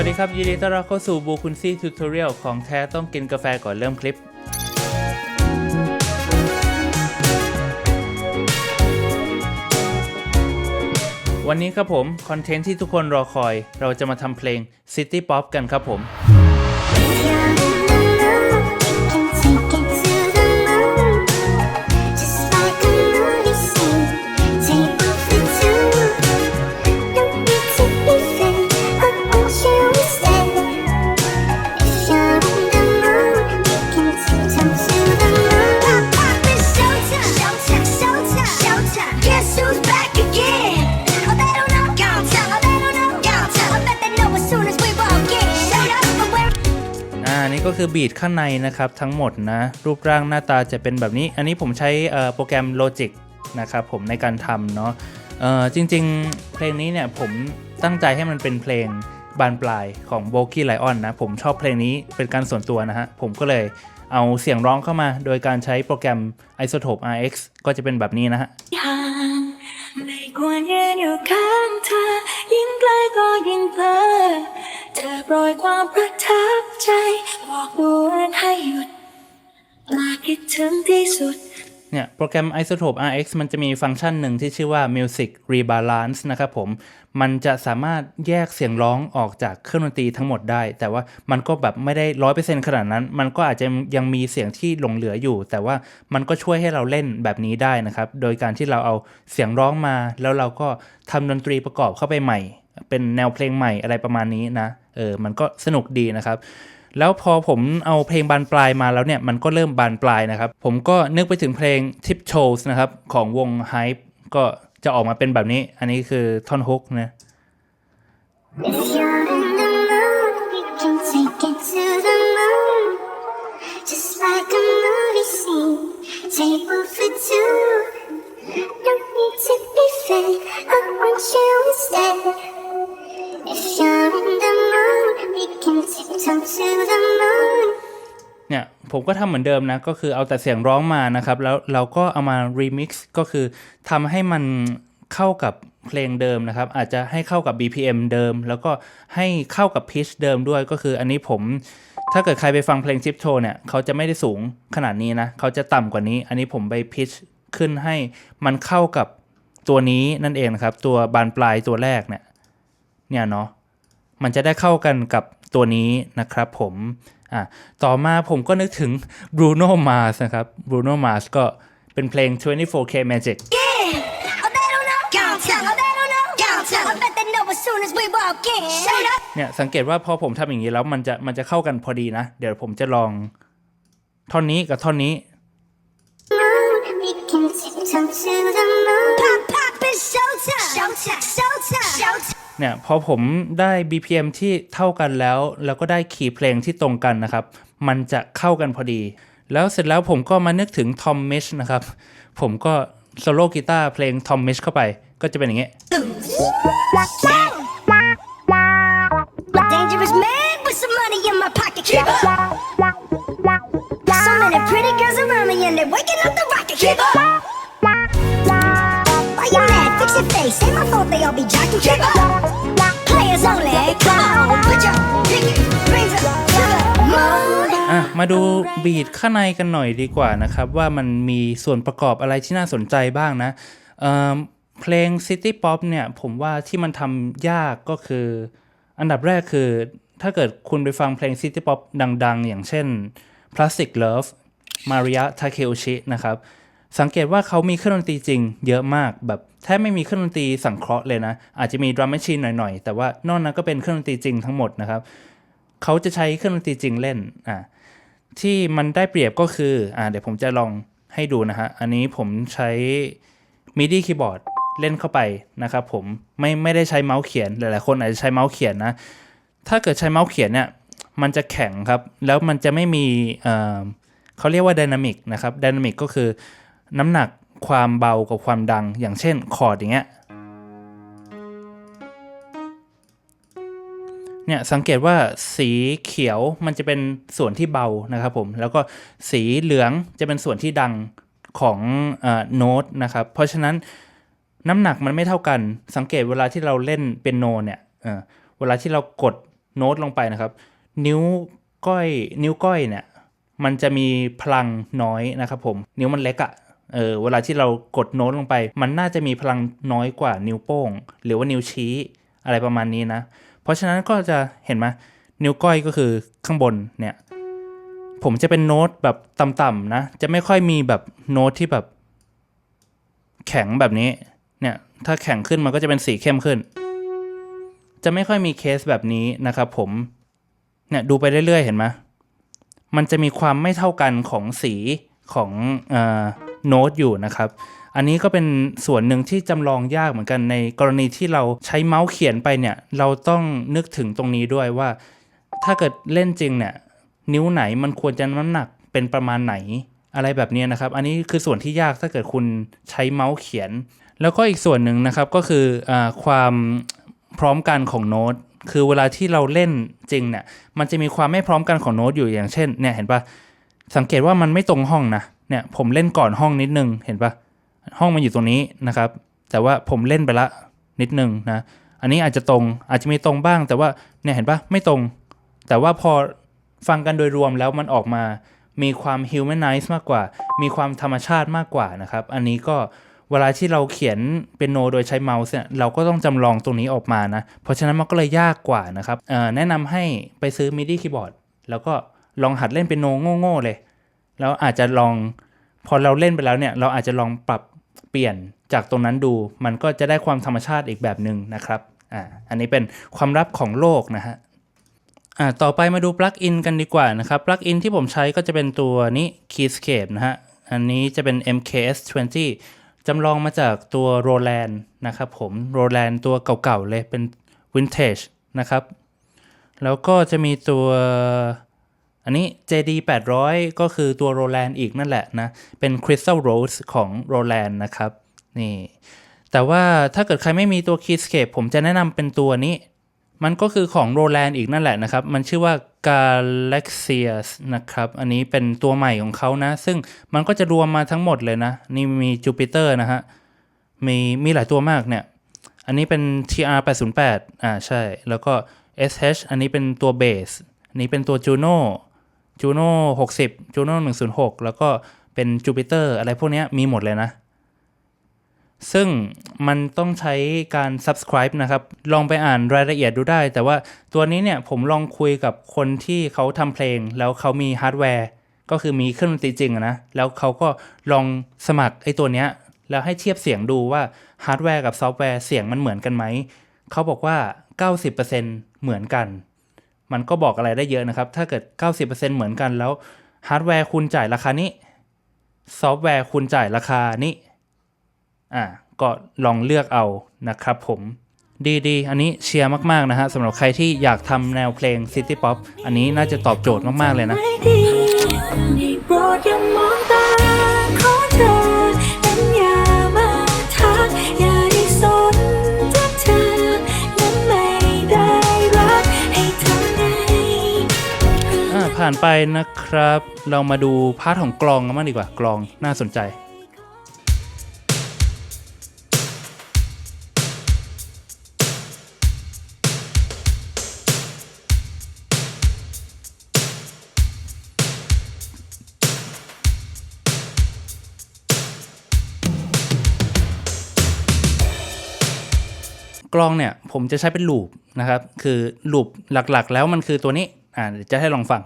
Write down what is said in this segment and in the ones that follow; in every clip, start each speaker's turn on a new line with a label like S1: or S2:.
S1: วัสดีครับ ยินดีต้อนรับเข้าสู่บูคุณซี่ทูตอเรียลของแท้ต้องกินกาแฟก่อนเริ่มคลิป วันนี้ครับผม คอนเทนต์ที่ทุกคนรอคอย เราจะมาทำเพลง City Pop กันครับผม บีทข้างในนะครับทั้งหมดนะรูปร่างหน้าตาจะเป็นแบบนี้ อันนี้ผมใช้โปรแกรม Logic นะครับผมในการทำเนาะจริงๆ เพลงนี้เนี่ยผมตั้งใจให้มันเป็นเพลงบานปลายของ v o k i Lion นะผมชอบเพลงนี้เป็นการส่วนตัวนะฮะผมก็เลยเอาเสียงร้องเข้ามาโดยการใช้โปรแกรม Isotope RX ก็จะเป็นแบบนี้นะฮะ
S2: ไม่ควรยืนอยู่ข้างเธอ ยิ่งใกล้ก็ยิ่งเพลอเธอโปรยความประทับใจ บอกดวงให้หยุดลาคิดถึงที่สุด
S1: เนี่ย โปรแกรม Isotope RX มันจะมีฟังก์ชันหนึ่งที่ชื่อว่า Music Rebalance นะครับผม มันจะสามารถแยกเสียงร้องออกจากเครื่องดนตรีทั้งหมดได้ แต่ว่ามันก็แบบไม่ได้ร้อยเปอร์เซ็นต์ขนาดนั้น มันก็อาจจะยังมีเสียงที่หลงเหลืออยู่ แต่ว่ามันก็ช่วยให้เราเล่นแบบนี้ได้นะครับ โดยการที่เราเอาเสียงร้องมา แล้วเราก็ทำดนตรีประกอบเข้าไปใหม่ เป็นแนวเพลงใหม่อะไรประมาณนี้นะ เออ มันก็สนุกดีนะครับ แล้วพอผมเอาเพลงบานปลายมาแล้วเนี่ยมันก็เริ่มบานปลายนะครับ ผมก็นึกไปถึงเพลง Tiptoes นะครับของวง Hype ก็จะออกมาเป็นแบบนี้ อันนี้คือท่อนฮุกนะ
S2: can tiptoe to the moon.
S1: เนี่ยผมก็ทำเหมือนเดิมนะ ก็คือเอาแต่เสียงร้องมานะครับ แล้วเราก็เอามา remix ก็คือทำให้มันเข้ากับเพลงเดิมนะครับ อาจจะให้เข้ากับ BPM เดิม แล้วก็ให้เข้ากับ pitch เดิมด้วยก็คืออันนี้ผมถ้าเกิดใครไปฟังเพลง Tip Toe เนี่ย เขาจะไม่ได้สูงขนาดนี้นะ เขาจะต่ำกว่านี้ อันนี้ผมไป pitch ขึ้นให้มันเข้ากับตัวนี้นั่นเองนะครับ ตัวบานปลายตัวแรกเนี่ย เนี่ยเนาะ มันจะได้เข้ากันกับ ตัวนี้นะครับผมอะต่อมาผมก็นึกถึง Bruno Mars นะครับ Bruno Mars ก็เป็นเพลง 24K Magic
S2: Yeah. Oh, they don't know. Gonna tell. Oh, they don't know. Gonna tell. I bet they know as soon as we walk in. Shut up.
S1: เนี่ยสังเกตว่าพอผมทำอย่างนี้แล้วมันจะมันจะเข้ากันพอดีนะ เดี๋ยวผมจะลองท่อนนี้กับท่อนนี้
S2: moon, we can tiptoe to the moon. Pop, pop, it's showtime. Showtime. Showtime.
S1: เนี่ยพอผมได้ BPM ที่เท่ากันแล้ว แล้วก็ได้ขี่เพลงที่ตรงกันนะครับ มันจะเข้ากันพอดี แล้วเสร็จแล้วผมก็มานึกถึงทอมเมชนะครับ ผมก็โซโล่กีตาร์เพลงทอมเมชเข้าไป ก็จะเป็นอย่างเงี้ย
S2: So many pretty girls around me, and they're waking up the rocket. Keep up. They say my fault, they all be jacking. Keep up. Black players only. Come on, put your pinky rings up
S1: อะมาดูบีทข้างในกันหน่อยดีกว่านะครับ ว่ามันมีส่วนประกอบอะไรที่น่าสนใจบ้างนะเเพลง City Pop เนี่ย ผมว่าที่มันทำยากก็คือ อันดับแรกคือ ถ้าเกิดคุณไปฟังเพลง City Pop ดัง ๆ อย่างเช่น Plastic Love มาริยะทาเคโอชินะครับ สังเกตว่าเขามีเครื่องดนตรีจริงเยอะมากแบบแทบไม่มีเครื่องดนตรีสังเคราะห์เลยนะ อาจจะมีดรัมแมชชีนหน่อยๆ แต่ว่านอกนั้นก็เป็นเครื่องดนตรีจริงทั้งหมดนะครับ เขาจะใช้เครื่องดนตรีจริงเล่นอ่าที่มันได้เปรียบก็คืออ่าเดี๋ยวผมจะลองให้ดูนะฮะ อันนี้ผมใช้ MIDI คีย์บอร์ดเล่นเข้าไปนะครับผมไม่ไม่ได้ใช้เมาส์เขียนหลายๆคนอาจจะใช้เมาส์เขียนนะ ถ้าเกิดใช้เมาส์เขียนเนี่ยมันจะแข็งครับ แล้วมันจะไม่มีเอ่อเขาเรียกว่าไดนามิกนะครับไดนามิกก็คือ น้ำหนักความเบากับความดังอย่างเช่นคอร์ดอย่างเงี้ยเนี่ยสังเกตว่าสีเขียวมันจะเป็นส่วนที่เบานะครับผมแล้วก็สีเหลืองจะเป็นส่วนที่ดังของโน้ตนะครับเพราะฉะนั้นน้ำหนักมันไม่เท่ากันสังเกตเวลาที่เราเล่นเป็นโนเนี่ยเออเวลาที่เรากดโน้ตลงไปนะครับ นิ้วก้อยนิ้วก้อยเนี่ยมันจะมีพลังน้อยนะครับผม นิ้วมันเล็กอะ เออเวลาที่เรากดโน้ตลงไป มันน่าจะมีพลังน้อยกว่านิ้วโป้ง หรือว่านิ้วชี้อะไรประมาณนี้นะ เพราะฉะนั้นก็จะเห็นไหมนิ้วก้อยก็คือข้างบนเนี่ย ผมจะเป็นโน้ตแบบต่ำๆนะ จะไม่ค่อยมีแบบโน้ตที่แบบ แข็งแบบนี้เนี่ย ถ้าแข็งขึ้นมันก็จะเป็นสีเข้มขึ้น จะไม่ค่อยมีเคสแบบนี้นะครับผมเนี่ยดูไปเรื่อยๆ เห็นไหมมันจะมีความไม่เท่ากันของสีของเออ โน้ตอยู่นะครับอันนี้ก็เป็นส่วนหนึ่งที่จำลองยากเหมือนกันในกรณีที่เราใช้เมาส์เขียนไปเนี่ย เราต้องนึกถึงตรงนี้ด้วยว่า ถ้าเกิดเล่นจริงเนี่ย นิ้วไหนมันควรจะน้ำหนักเป็นประมาณไหนอะไรแบบนี้นะครับ อันนี้คือส่วนที่ยากถ้าเกิดคุณใช้เมาส์เขียน แล้วก็อีกส่วนหนึ่งนะครับก็คืออความพร้อมกันของโน้ตคือเวลาที่เราเล่นจริงเนี่ยมันจะมีความไม่พร้อมกันของโน้ตอยู่อย่างเช่นเนี่ยเห็นปะสังเกตว่ามันไม่ตรงห้องนะ เนี่ยผมเล่นก่อนห้องนิดนึงเห็นปะห้องมันอยู่ตรงนี้นะครับ แต่ว่าผมเล่นไปละนิดนึงนะอันนี้อาจจะตรงอาจจะมีตรงบ้าง แต่ว่าเนี่ยเห็นปะไม่ตรง แต่ว่าพอฟังกันโดยรวมแล้วมันออกมามีความ humanize มากกว่า มีความธรรมชาติมากกว่านะครับ อันนี้ก็เวลาที่เราเขียนเป็นโนโดยใช้เมาส์เนี่ยเราก็ต้องจำลองตรงนี้ออกมานะ เพราะฉะนั้นมันก็เลยยากกว่านะครับแนะนำให้ไปซื้อ MIDI คีย์บอร์ดแล้วก็ลองหัดเล่นเป็นโนโง่ๆเลย แล้วอาจจะลองพอเราเล่นไปแล้วเนี่ยเราอาจจะลองปรับเปลี่ยนจากตรงนั้นดู มันก็จะได้ความธรรมชาติอีกแบบหนึ่งนะครับอ่าอันนี้เป็นความลับของโลกนะฮะอ่าต่อไปมาดูปลั๊กอินกันดีกว่านะครับปลั๊กอินที่ผมใช้ก็จะเป็นตัวนี้ Keyscape นะฮะอันนี้จะเป็น MKS20 จำลองมาจากตัว Roland นะครับผม Roland ตัวเก่าๆเลยเป็น Vintage นะครับ แล้วก็จะมีตัว อันนี้ JD 800 ก็คือตัว Roland อีกนั่นแหละนะ เป็น Crystal Rose ของ Roland นะครับ นี่ แต่ว่าถ้าเกิดใครไม่มีตัว Keyscape ผมจะแนะนำเป็นตัวนี้ มันก็คือของ Roland อีกนั่นแหละนะครับ มันชื่อว่า Galaxias นะครับ อันนี้เป็นตัวใหม่ของเขานะ ซึ่งมันก็จะรวมมาทั้งหมดเลยนะ นี่มี Jupiter นะฮะ มีมีหลายตัวมากเนี่ย อันนี้เป็น TR 808อ่าใช่ แล้วก็ SH อันนี้เป็นตัวเบสอันนี้เป็นตัว Juno Juno 60 Juno 106แล้วก็เป็น Jupiter อะไรพวกนี้มีหมดเลยนะ ซึ่งมันต้องใช้การ subscribe นะครับ ลองไปอ่านรายละเอียดดูได้ แต่ว่าตัวนี้เนี่ยผมลองคุยกับคนที่เขาทำเพลง แล้วเขามีฮาร์ดแวร์ ก็คือมีเครื่องดนตรีจริงนะ แล้วเขาก็ลองสมัครไอ้ตัวเนี้ย แล้วให้เทียบเสียงดูว่าฮาร์ดแวร์กับซอฟต์แวร์เสียงมันเหมือนกันไหม เขาบอกว่า 90%เหมือนกัน มันก็บอกอะไรได้เยอะนะครับ ถ้าเกิด 90%เหมือนกันแล้วฮาร์ดแวร์คุณจ่ายราคานี้ ซอฟต์แวร์คุณจ่ายราคานี้ อ่า ก็ลองเลือกเอานะครับผมดีดีอันนี้เชียร์มาก ๆ นะฮะสำหรับใครที่อยากทำแนวเพลง City Pop อันนี้น่าจะตอบโจทย์มาก ๆ เลยนะา
S3: นไป
S1: นะครับ เรามาดูพาร์ทของกลองกันบ้างดีกว่ากลองน่าสนใจกลองเนี่ยผมจะใช้เป็นลูปนะครับ คือลูปหลักๆ แล้วมันคือตัวนี้ อ่าเดี๋ยวจะให้ลองฟัง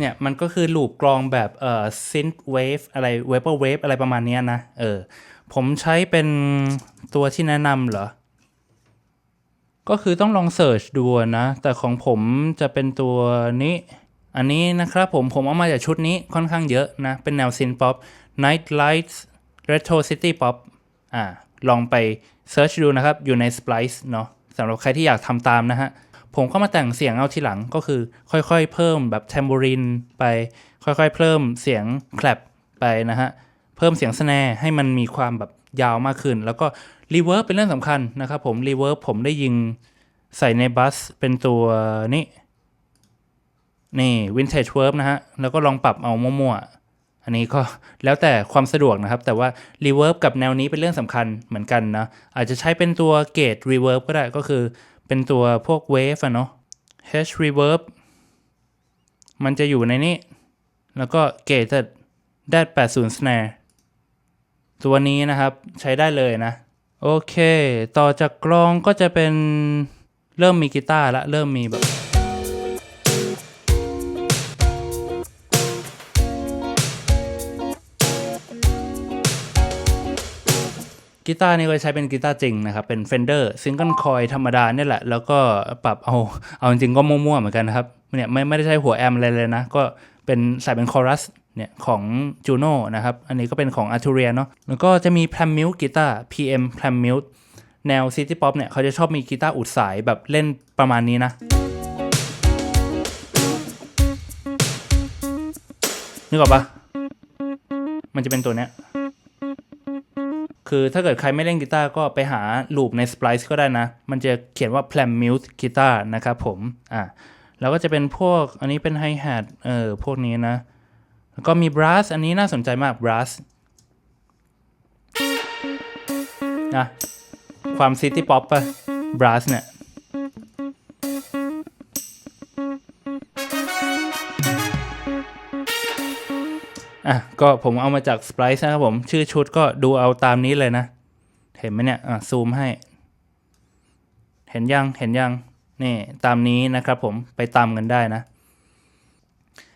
S1: เนี่ยมันก็คือลูปกลองแบบเอ่อ synth wave อะไร vapor wave อะไรประมาณนี้นะ เออ ผมใช้เป็นตัวที่แนะนำเหรอ ก็คือต้องลองเสิร์ชดูนะ แต่ของผมจะเป็นตัวนี้ อันนี้นะครับผมผมเอามาจากชุดนี้ค่อนข้างเยอะนะ เป็นแนวซินป๊อป Night Lights Retro City Pop อ่าลองไปเซิร์ชดูนะครับ อยู่ใน Splice เนาะสำหรับใครที่อยากทำตามนะฮะ ผมก็มาแต่งเสียงเอาทีหลังก็คือ ค่อยๆ เพิ่มแบบแทมบูรินไป ค่อยๆ เพิ่มเสียงแคลปไปนะฮะ เพิ่มเสียงสแนร์ให้มันมีความแบบยาวมากขึ้น แล้วก็รีเวิร์บเป็นเรื่องสำคัญนะครับผมรีเวิร์บผมได้ยิงใส่ในบัสเป็นตัวนี้นี่ Vintage Verb นะฮะ แล้วก็ลองปรับเอามั่วๆอันอันนี้ก็แล้วแต่ความสะดวกนะครับ แต่ว่า reverb กับแนวนี้เป็นเรื่องสำคัญเหมือนกันนะ อาจจะใช้เป็นตัวเกต reverb ก็ได้ก็คือ เป็นตัวพวกเวฟอะเนาะ H reverb มันจะอยู่ในนี้ แล้วก็ gated d a t 80 snare ตัวนี้นะครับใช้ได้เลยนะ โอเค ต่อจากกลองก็จะเป็นเริ่มมีกีตาร์ละ เริ่มมีแบบ กีตาร์นี่ก็ใช้เป็นกีตาร์จริงนะครับ เป็น Fender Single Coil ธรรมดาเนี่ยแหละ แล้วก็ปรับเอาเอาจริงๆก็มั่วๆเหมือนกันนะครับเนี่ยไม่ไม่ได้ใช้หัวแอมอะไรเลยนะ ก็เป็นใส่เป็นคอรัสเนี่ยของ Juno นะครับ อันนี้ก็เป็นของ Arturia เนาะแล้วก็จะมี Plam Mute กีตาร์ PM Plam Mute แนว City Pop เนี่ยเขาจะชอบมีกีตาร์อุดสายแบบเล่นประมาณนี้นะนึกออกปะมันจะเป็นตัวเนี้ย คือถ้าเกิดใครไม่เล่นกีตาร์ก็ไปหาลูปใน Splice ก็ได้นะ มันจะเขียนว่า Plam Mute Guitar นะครับผมอะแล้วก็จะเป็นพวกอันนี้เป็น Hi Hat เออพวกนี้นะ แล้วก็มี Brass อันนี้น่าสนใจมาก Brass นะความ City Pop ปะ Brass เนี่ย อะก็ผมเอามาจาก Splice นะครับผม ชื่อชุดก็ดูเอาตามนี้เลยนะ เห็นไหมเนี่ย อะ ซูมให้ เห็นยัง เห็นยัง นี่ ตามนี้นะครับผมไปตามกันได้นะ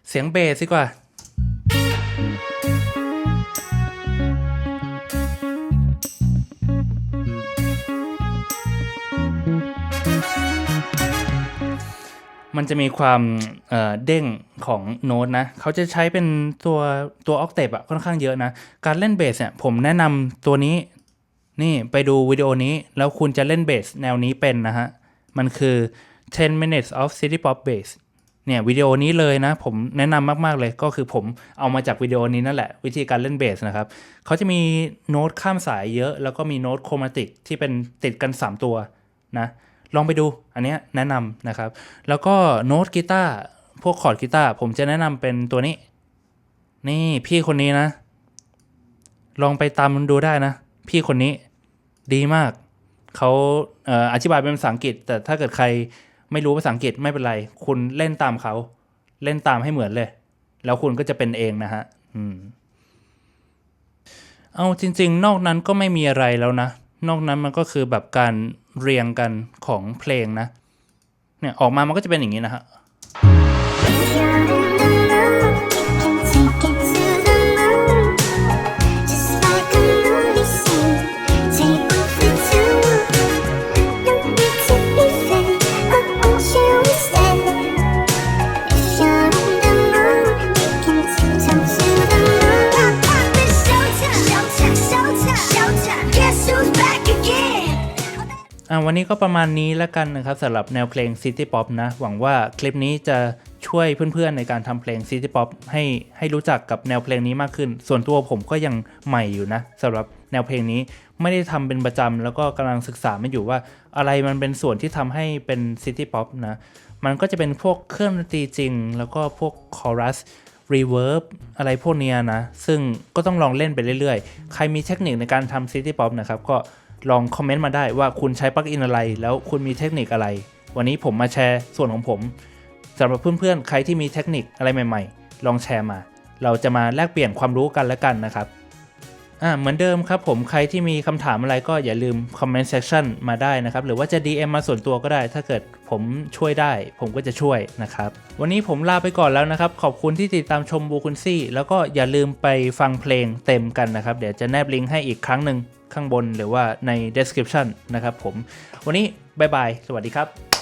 S1: เสียงเบสดีกว่า มันจะมีความเเด้งของโน้ตนะ เขาจะใช้เป็นตัวตัวออกเทปอะค่อนข้างเยอะนะ การเล่นเบสเนี่ยผมแนะนำตัวนี้นี่ไปดูวิดีโอนี้ แล้วคุณจะเล่นเบสแนวนี้เป็นนะฮะ มันคือ 10 minutes of city pop bass เนี่ยวิดีโอนี้เลยนะ ผมแนะนำมาก ๆ เลยก็คือผมเอามาจากวิดีโอนี้นั่นแหละ วิธีการเล่นเบสนะครับ เขาจะมีโน้ตข้ามสายเยอะ แล้วก็มีโน้ตโครมาติกที่เป็นติดกัน 3 ตัวนะ ลองไปดูอันนี้แนะนำนะครับ แล้วก็โน้ตกีตาร์พวกคอร์ดกีตาร์ผมจะแนะนำเป็นตัวนี้ นี่พี่คนนี้นะ ลองไปตามมันดูได้นะ พี่คนนี้ดีมาก เขาเอออธิบายเป็นภาษาอังกฤษ แต่ถ้าเกิดใครไม่รู้ภาษาอังกฤษไม่เป็นไร คุณเล่นตามเขา เล่นตามให้เหมือนเลย แล้วคุณก็จะเป็นเองนะฮะอืมเอาจริง ๆ นอกนั้นก็ไม่มีอะไรแล้วนะ นอกนั้นมันก็คือแบบการเรียงกันของเพลงนะ เนี่ยออกมามันก็จะเป็นอย่างนี้นะฮะ อะวันนี้ก็ประมาณนี้แล้วกันนะครับสำหรับแนวเพลง City Pop นะ หวังว่าคลิปนี้จะช่วยเพื่อนๆในการทำเพลง City Pop ให้ให้รู้จักกับแนวเพลงนี้มากขึ้น ส่วนตัวผมก็ยังใหม่อยู่นะสำหรับแนวเพลงนี้ไม่ได้ทำเป็นประจำแล้วก็กำลังศึกษาไม่อยู่ว่า อะไรมันเป็นส่วนที่ทำให้เป็น City Pop นะ มันก็จะเป็นพวกเครื่องดนตรีจริง แล้วก็พวกคอรัส reverb อะไรพวกเนี้ยนะ ซึ่งก็ต้องลองเล่นไปเรื่อยๆ ใครมีเทคนิคในการทำ City Pop นะครับ ก็ ลองคอมเมนต์มาได้ว่าคุณใช้ปลั๊กอินอะไร แล้วคุณมีเทคนิคอะไร วันนี้ผมมาแชร์ส่วนของผมสำหรับเพื่อนๆ ใครที่มีเทคนิคอะไรใหม่ๆ ลองแชร์มา เราจะมาแลกเปลี่ยนความรู้กันแล้วกันนะครับอ่าเหมือนเดิมครับผมใครที่มีคำถามอะไรก็อย่าลืมคอมเมนต์เซ c ชันมาได้นะครับ หรือว่าจะ DM มาส่วนตัวก็ได้ ถ้าเกิดผมช่วยได้ ผมก็จะช่วยนะครับ วันนี้ผมลาไปก่อนแล้วนะครับ ขอบคุณที่ติดตามชมบูคุณซี่ แล้วก็อย่าลืมไปฟังเพลงเต็มกันนะครับ เดี๋ยวจะแนบลิงก์ให้อีกครั้งหนึ่ง ข้างบนหรือว่าใน description นะครับผม วันนี้บายบาย สวัสดีครับ